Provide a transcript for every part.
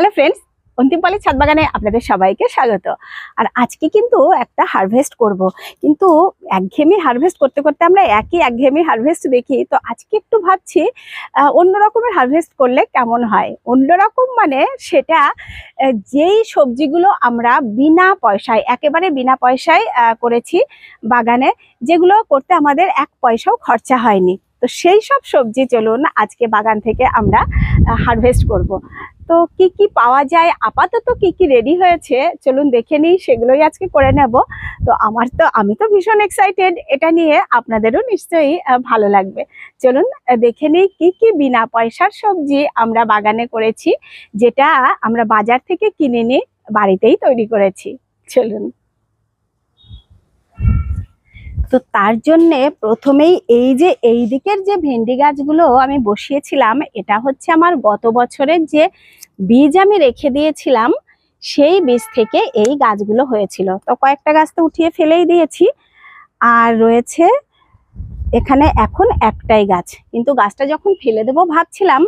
Hello friends অন্তিমপালি ছাদ বাগানে আপনাদের সবাইকে স্বাগত। আর আজকে কিন্তু একটা হারভেস্ট করব। কিন্তু একঘেয়েমি হারভেস্ট করতে করতে আমরা একই একঘেয়েমি হারভেস্ট দেখি। তো আজকে একটু ভাবছি অন্য রকমের হারভেস্ট করলে কেমন হয়? অন্য রকম মানে সেটা যেই সবজিগুলো আমরা বিনা পয়সায়, একেবারে বিনা পয়সায় করেছি বাগানে, যেগুলো করতে আমাদের এক পয়সাও খরচা হয়নি। তো সেই সব সবজি চলুন আজকে বাগান থেকে আমরা হারভেস্ট করব। তো কি কি পাওয়া যায়? আপাতত কি কি রেডি হয়েছে? চলুন দেখে নিই, সেগুলোই আজকে করে নেব। তো আমার তো, আমি তো ভীষণ এক্সাইটেড এটা নিয়ে আপনাদেরও নিশ্চয়ই ভালো লাগবে। চলুন দেখে নিই কি কি বিনা পয়সার সবজি আমরা বাগানে করেছি, যেটা আমরা বাজার থেকে কিনে নিয়ে বাড়িতেই তৈরি করেছি। চলুন। তো তার জন্যে প্রথমেই এই যে এই দিকের যে ভেন্ডি গাছগুলো আমি বসিয়েছিলাম, এটা হচ্ছে আমার গত বছরের যে বীজ আমি রেখে দিয়েছিলাম, সেই বীজ থেকে এই গাছগুলো হয়েছিল। তো কয়েকটা গাছ তো উঠিয়ে ফেলেই দিয়েছি। আর রয়েছে এখানে এখন একটাই গাছ। কিন্তু গাছটা যখন ফেলে দেবো ভাবছিলাম,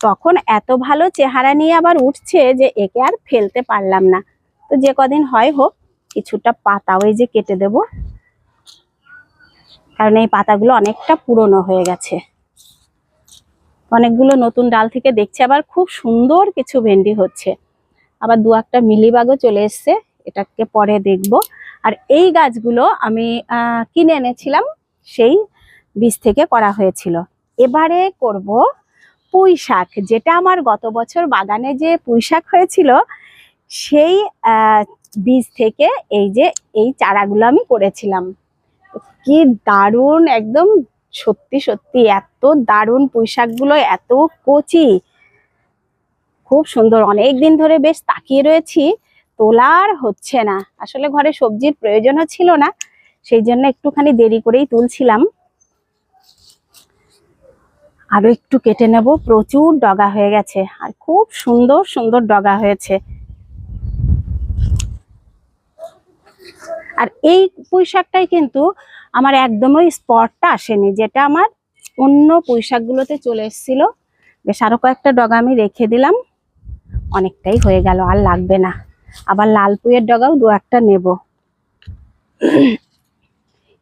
তখন এত ভালো চেহারা নিয়ে আবার উঠছে যে একে আর ফেলতে পারলাম না। তো যে কদিন হয় হোক, কিছুটা পাতা ওই যে কেটে দেবো। কারণ এই পাতাগুলো অনেকটা পুরনো হয়ে গেছে। অনেকগুলো নতুন ডাল থেকে দেখছি, আবার খুব সুন্দর কিছু ভেন্ডি হচ্ছে। আবার দু একটা মিলিবাগও চলে এসছে, এটাকে পরে দেখব। আর এই গাছগুলো আমি কিনে এনেছিলাম, সেই বীজ থেকে করা হয়েছিল। এবারে করব পুঁই শাক, যেটা আমার গত বছর বাগানে যে পুঁই শাক হয়েছিল, সেই বীজ থেকে এই যে, এই চারাগুলো আমি করেছিলাম। কি দারুণ, একদম সত্যি সত্যি এত দারুণ পুঁইশাকগুলো এত কচি। খুব সুন্দর অনেক দিন ধরে বেশ তাকিয়ে রয়েছি, তোলার হচ্ছে না। আসলে ঘরে সবজির প্রয়োজনও ছিল না, সেই জন্য একটুখানি দেরি করেই তুলছিলাম। আরও একটু কেটে নেব, প্রচুর ডগা হয়ে গেছে, আর খুব সুন্দর সুন্দর ডগা হয়েছে। আর এই পুঁই শাকটাই কিন্তু আমার একদমই স্পটটা আসেনি, যেটা আমার অন্য পুঁইশাকগুলোতে চলে এসেছিল। বেশ আরও কয়েকটা ডগা আমি রেখে দিলাম। অনেকটাই হয়ে গেল, আর লাগবে না। আবার লাল পুঁয়ের ডগাও দু একটা নেব।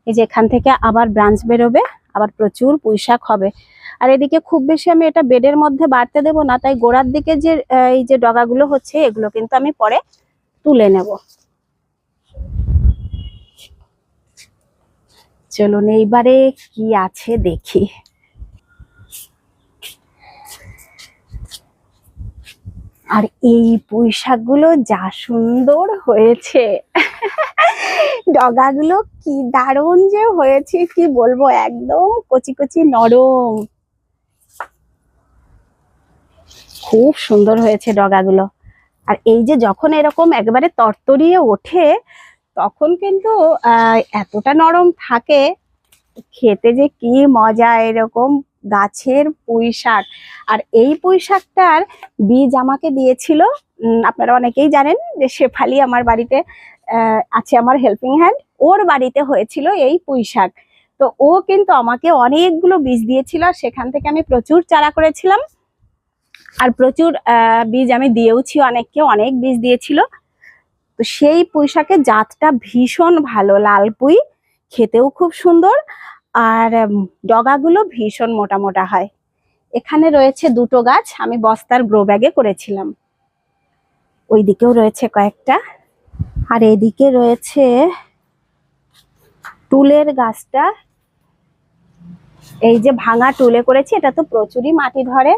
এই যে এখান থেকে আবার ব্রাঞ্চ বেরোবে, আবার প্রচুর পুঁই শাক হবে। আর এদিকে খুব বেশি আমি এটা বেডের মধ্যে বাড়তে দেবো না, তাই গোড়ার দিকে যে এই যে ডগাগুলো হচ্ছে, এগুলো কিন্তু আমি পরে তুলে নেব। চলুন এইবারে কি আছে দেখি। আর এই পুঁই শাকগুলো যা সুন্দর হয়েছে। ডগাগুলো কি দারুণ যে হয়েছে, কি বলব, একদম কচি কচি নরম। খুব সুন্দর হয়েছে ডগাগুলো। আর এই যে যখন এরকম একবারে তরতরিয়ে ওঠে তখন কিন্তু এতটা নরম থাকে, খেতে যে কি মজা এরকম গাছের পুঁই শাক আর এই পুঁই শাকটার বীজ আমাকে দিয়েছিল আপনারা অনেকেই জানেন যে শেফালি আমার বাড়িতে আছে আমার হেল্পিং হ্যান্ড ওর বাড়িতে হয়েছিল এই পুঁই শাক তো ও কিন্তু আমাকে অনেকগুলো বীজ দিয়েছিল, আর সেখান থেকে আমি প্রচুর চারা করেছিলাম। আর প্রচুর বীজ আমি দিয়েওছি অনেককে, অনেক বীজ দিয়েছিল। তো সেই পুঁই শাকের জাতটা ভীষণ ভালো, লাল পুঁই, খেতেও খুব সুন্দর আর ডগাগুলো ভীষণ মোটা মোটা হয়। এখানে রয়েছে দুটো গাছ, আমি বস্তার গ্রো ব্যাগে করেছিলাম। ওই দিকেও রয়েছে কয়েকটা। আর এদিকে রয়েছে টুলের গাছটা। এই যে ভাঙা টুলে করেছি, এটা তো প্রচুরই মাটি ধরে,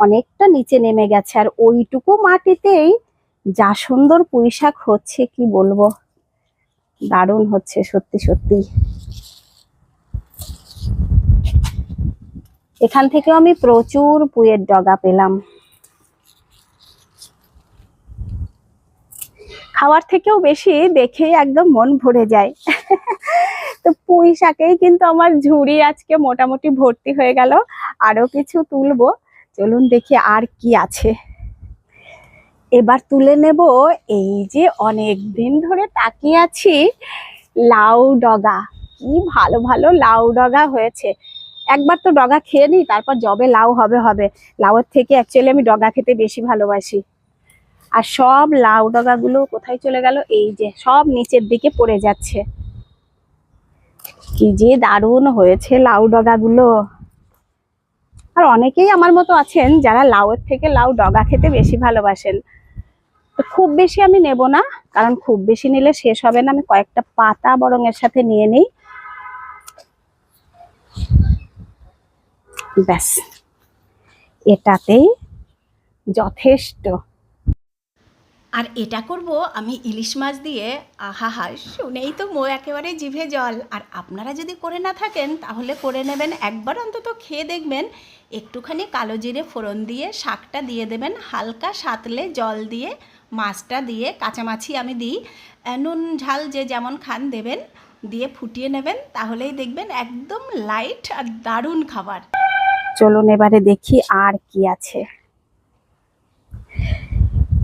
অনেকটা নিচে নেমে গেছে। আর ওইটুকু মাটিতেই যা সুন্দর পুঁই শাক হচ্ছে, কি বলব? দারুণ হচ্ছে, সত্যি সত্যি। এখান থেকেও আমি প্রচুর পুঁয়ের ডগা পেলাম। খাওয়ার থেকেও বেশি দেখে একদম মন ভরে যায়। তো পুঁই শাকেই কিন্তু আমার ঝুড়ি আজকে মোটামুটি ভর্তি হয়ে গেল। আরও কিছু তুলবো। চলুন দেখি আর কি আছে। এবার তুলে নেব এই যে অনেক দিন ধরে তাকিয়ে আছি লাউ ডগা। কি ভালো ভালো লাউ ডগা হয়েছে। একবার তো ডগা খেয়ে নিই, তারপর যবে লাউ হবে হবে। লাউয়ের থেকে অ্যাকচুয়ালি আমি ডগা খেতে বেশি ভালোবাসি। আর সব লাউ ডগাগুলো কোথায় চলে গেল? এই যে সব নিচের দিকে পড়ে যাচ্ছে। কি যে দারুণ হয়েছে লাউ ডগাগুলো। আর অনেকেই আমার মতো আছেন যারা লাউয়ের থেকে লাউ ডগা খেতে বেশি ভালোবাসেন। তো খুব বেশি আমি নেব না, কারণ খুব বেশি নিলে শেষ হবে না। আমি কয়েকটা পাতা বরং এর সাথে নিয়ে নিই। ব্যাস, এটাতেই যথেষ্ট। আর এটা করব আমি ইলিশ মাছ দিয়ে। আহা হা শুনেই তো মো একেবারে জিভে জল। আর আপনারা যদি করে না থাকেন, তাহলে করে নেবেন, একবার অন্তত খেয়ে দেখবেন। একটুখানি কালো জিরে ফোড়ন দিয়ে শাকটা দিয়ে দেবেন, হালকা সাতলে জল দিয়ে, মাছটা দিয়ে, কাঁচামাছি আমি দিই। নুন, ঝাল যে যেমন খান দেবেন, দিয়ে ফুটিয়ে নেবেন, তাহলেই দেখবেন একদম লাইট আর দারুণ খাবার। চলুন এবারে দেখি আর কি আছে।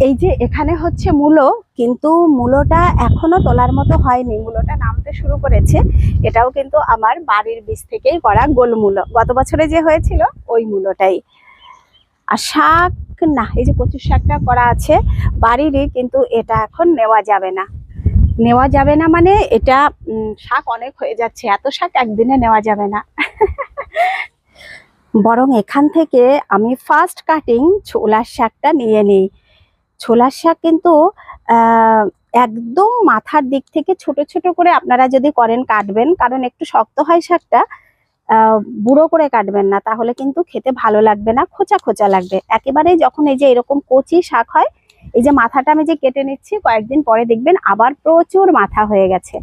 এই যে এখানে হচ্ছে মূলো, কিন্তু মূলোটা এখনও তোলার মতো হয়নি। মূলোটা নামতে শুরু করেছে। এটাও কিন্তু আমার বাড়ির বীজ থেকেই করা গোলমূলো গত বছরে যে হয়েছিল, ওই মূলোটাই। আর শাক না, এই যে কচুর শাকটা করা আছে, বাড়িরই কিন্তু এটা এখন নেওয়া যাবে না। নেওয়া যাবে না মানে এটা শাক অনেক হয়ে যাচ্ছে। এত শাক একদিনে নেওয়া যাবে না। বরং এখান থেকে আমি ফার্স্ট কাটিং ছোলার শাকটা নিয়ে নিই। ছোলার শাক কিন্তু একদম মাথার দিক থেকে ছোট ছোট করে আপনারা যদি করেন কাটবেন, কারণ একটু শক্ত হয় শাকটা বুড়ো করে কাটবেন না, তাহলে কিন্তু খেতে ভালো লাগবে না, খোঁচা খোঁচা লাগবে। একেবারে যখন এই যে এরকম কচি শাক হয়, এই যে মাথাটা আমি যে কেটে নিচ্ছি, কয়েকদিন পরে দেখবেন আবার প্রচুর মাথা হয়ে গেছে।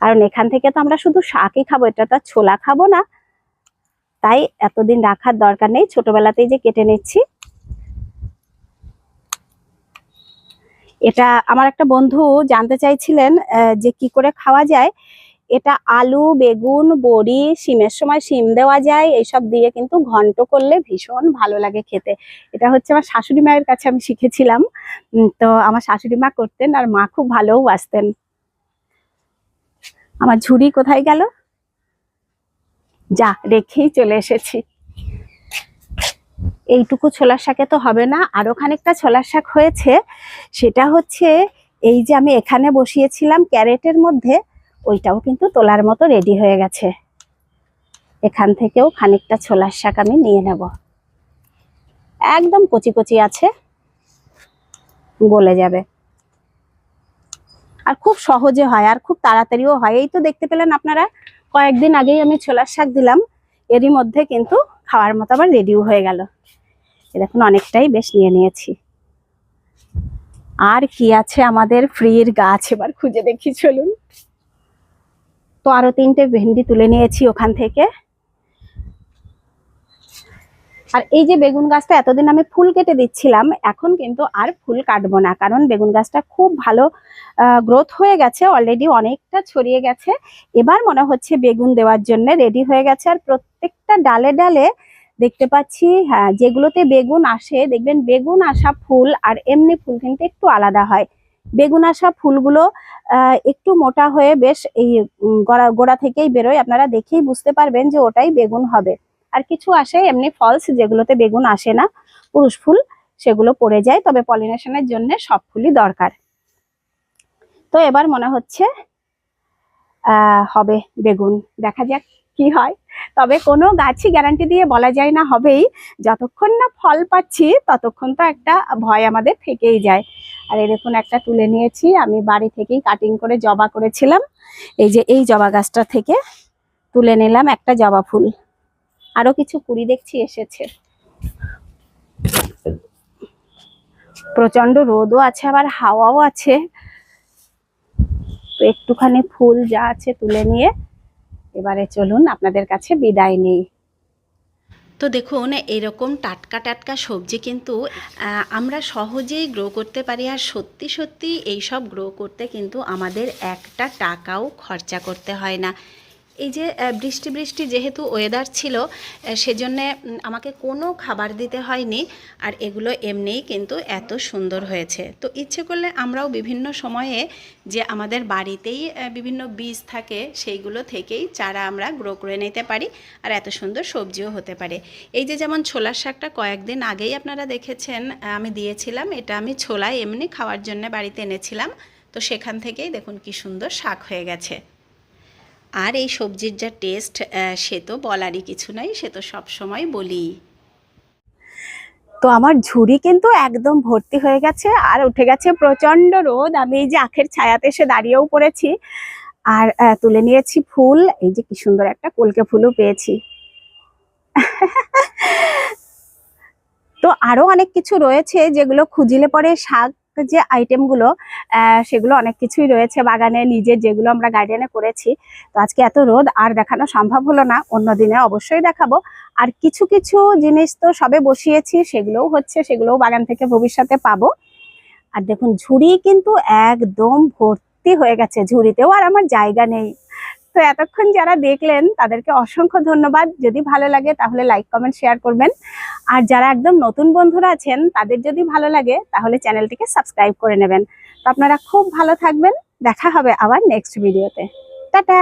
কারণ এখান থেকে তো আমরা শুধু শাকই খাব, এটা তো ছোলা খাব না। তাই এতদিন রাখার দরকার নেই, ছোটবেলাতেই যে কেটে নিচ্ছি। এটা আমার একটা বন্ধু জানতে চাইছিলেন যে কি করে খাওয়া যায়। এটা আলু, বেগুন, বড়ি, শিমের সময় শিম দেওয়া যায়। এইসব দিয়ে কিন্তু ঘন্ট করলে ভীষণ ভালো লাগে খেতে। এটা হচ্ছে আমার শাশুড়ি মায়ের কাছে আমি শিখেছিলাম। তো আমার শাশুড়ি মা করতেন আর মা খুব ভালোও বাসতেন আমার ঝুড়ি কোথায় গেল? যা, রেখেই চলে এসেছি। এইটুকু ছোলার শাকে তো হবে না। আরও খানিকটা ছোলার শাক হয়েছে। সেটা হচ্ছে এই যে আমি এখানে বসিয়েছিলাম ক্যারেটের মধ্যে, ওইটাও কিন্তু তোলার মতো রেডি হয়ে গেছে। এখান থেকেও খানিকটা ছোলার শাক আমি নিয়ে নেব। একদম কচি কচি আছে, গলে যাবে। আর খুব সহজে হয়, আর খুব তাড়াতাড়িও হয়। এই তো দেখতে পেলেন আপনারা, কয়েকদিন আগেই আমি ছোলার শাক দিলাম। এরই মধ্যে কিন্তু খাওয়ার মতো আবার রেডিও হয়ে গেল। এ দেখুন, অনেকটাই বেশ নিয়ে নিয়েছি। আর কি আছে আমাদের ফ্রির গাছ? এবার খুঁজে দেখি, চলুন। তো আরও তিনটে ভেন্ডি তুলে নিয়েছি ওখান থেকে। আর এই যে বেগুন গাছটা, এতদিন আমি ফুল কেটে দিচ্ছিলাম, এখন কিন্তু আর ফুল কাটবো না, কারণ বেগুন গাছটা খুব ভালো গ্রোথ হয়ে গেছে অলরেডি অনেকটা ছড়িয়ে গেছে। এবার মনে হচ্ছে বেগুন দেওয়ার জন্য রেডি হয়ে গেছে, আর প্রত্যেকটা ডালে ডালে দেখতে পাচ্ছি হ্যাঁ যেগুলোতে বেগুন আসে, দেখবেন বেগুন আসা ফুল আর এমনি ফুল কিন্তু একটু আলাদা হয়। বেগুন আসা ফুলগুলো একটু মোটা হয়ে বেশ এই গোড়া গোড়া থেকেই বেরোয়। আপনারা দেখেই বুঝতে পারবেন যে ওটাই বেগুন হবে। আর কিছু আসে, এমনি ফলস যেগুলোতে বেগুন আসে না, পুরুষ ফুল, সেগুলো পড়ে যায়, তবে পলিনেশনের জন্য সব ফুলই দরকার। তো এবার মনে হচ্ছে হবে বেগুন। দেখা যাক কি হয়? তবে কোনো গাছই গ্যারান্টি দিয়ে বলা যায় না, হবেই। যতক্ষণ না ফল পাচ্ছি, ততক্ষণ তো একটা ভয় আমাদের থেকেই যায়। আর এই দেখুন, একটা তুলে নিয়েছি। আমি বাড়ি থেকেই কাটিং করে জবা করেছিলাম। এই যে, এই জবা গাছটা থেকে তুলে নিলাম একটা জবা ফুল। আরও কিছু কুড়ি দেখছি এসেছে। প্রচণ্ড রোদও আছে, আবার হাওয়াও আছে। তো একটুখানি ফুল যা আছে তুলে নিয়ে এবারে চলুন আপনাদের কাছে বিদায় নেই। তো দেখুন, এরকম টাটকা টাটকা সবজি কিন্তু আমরা সহজেই গ্রো করতে পারি আর সত্যি সত্যি এই সব গ্রো করতে কিন্তু আমাদের একটা টাকাও খরচা করতে হয় না। এই যে বৃষ্টি বৃষ্টি যেহেতু ওয়েদার ছিল সেজন্যে আমাকে কোনো খাবার দিতে হয়নি। আর এগুলো এমনিই কিন্তু এত সুন্দর হয়েছে। তো ইচ্ছে করলে আমরাও বিভিন্ন সময়ে যে আমাদের বাড়িতেই বিভিন্ন বীজ থাকে, সেইগুলো থেকেই চারা আমরা গ্রো করে নিতে পারি। আর এত সুন্দর সবজিও হতে পারে। এই যে যেমন ছোলার শাকটা কয়েকদিন আগেই আপনারা দেখেছেন আমি দিয়েছিলাম। এটা আমি ছোলায় এমনি খাওয়ার জন্য বাড়িতে এনেছিলাম। তো সেখান থেকেই দেখুন কি সুন্দর শাক হয়ে গেছে। আর এই সবজির যা টেস্ট সে তো বলারই কিছু নাই, সে তো সব সময় বলি। তো আমার ঝুড়ি কিন্তু একদম ভর্তি হয়ে গেছে আর উঠে গেছে প্রচণ্ড রোদ। আমি এই যে আখের ছায়াতে এসে দাঁড়িয়েও পড়েছি আর তুলে নিয়েছি ফুল। এই যে কি সুন্দর একটা কলকে ফুলও পেয়েছি। তো আরও অনেক কিছু রয়েছে যেগুলো খুঁজিলে পরে শাক যে আইটেমগুলো সেগুলো অনেক কিছুই রয়েছে বাগানে, নিজের যেগুলো আমরা গার্ডেনে করেছি। তো আজকে এত রোদ, আর দেখানো সম্ভব হলো না। অন্য দিনে অবশ্যই দেখাবো। আর কিছু কিছু জিনিস তো সবে বসিয়েছি, সেগুলোও হচ্ছে, সেগুলোও বাগান থেকে ভবিষ্যতে পাবো। আর দেখুন, ঝুড়ি কিন্তু একদম ভর্তি হয়ে গেছে। ঝুড়িতেও আর আমার জায়গা নেই। তো এতক্ষণ যারা দেখলেন, তাদেরকে অসংখ্য ধন্যবাদ। যদি ভালো লাগে, তাহলে লাইক কমেন্ট শেয়ার করবেন। আর যারা একদম নতুন বন্ধুরা আছেন, তাদের যদি ভালো লাগে, তাহলে চ্যানেলটিকে সাবস্ক্রাইব করে নেবেন। তো আপনারা খুব ভালো থাকবেন। দেখা হবে আবার নেক্সট ভিডিওতে টাটা!